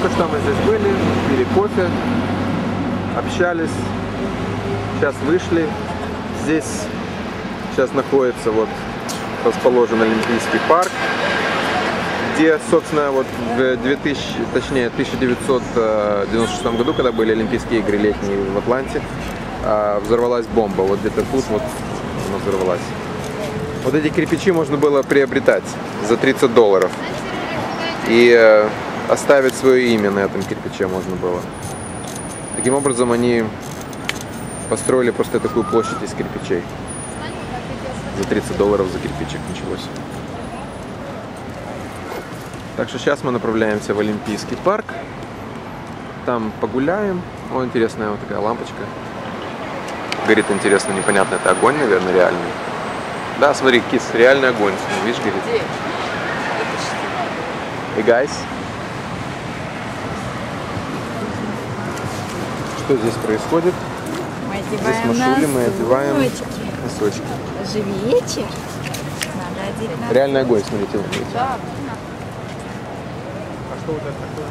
Только что мы здесь были, пили кофе, общались. Сейчас вышли. Здесь сейчас находится вот расположен Олимпийский парк, где, собственно, вот в 2000, точнее, 1996 году, когда были Олимпийские игры летние в Атланте, а, взорвалась бомба. Вот где-то тут вот она взорвалась. Вот эти кирпичи можно было приобретать за 30 долларов. И э, оставить свое имя на этом кирпиче можно было. Таким образом они построили просто такую площадь из кирпичей. За 30 долларов за кирпичик началось. Так что сейчас мы направляемся в Олимпийский парк. Там погуляем. О, интересная вот такая лампочка. Горит интересно, непонятно, это огонь, наверное, реальный. Да, смотри, кис, реальный огонь. Видишь, горит. Hey guys. Что здесь происходит? Мы Здесь одеваем машули, мы одеваем носочки. носочки. Вечер. Надо одеть носки. Реальный огонь, смотрите. вот видите. Да. А что вот это такое?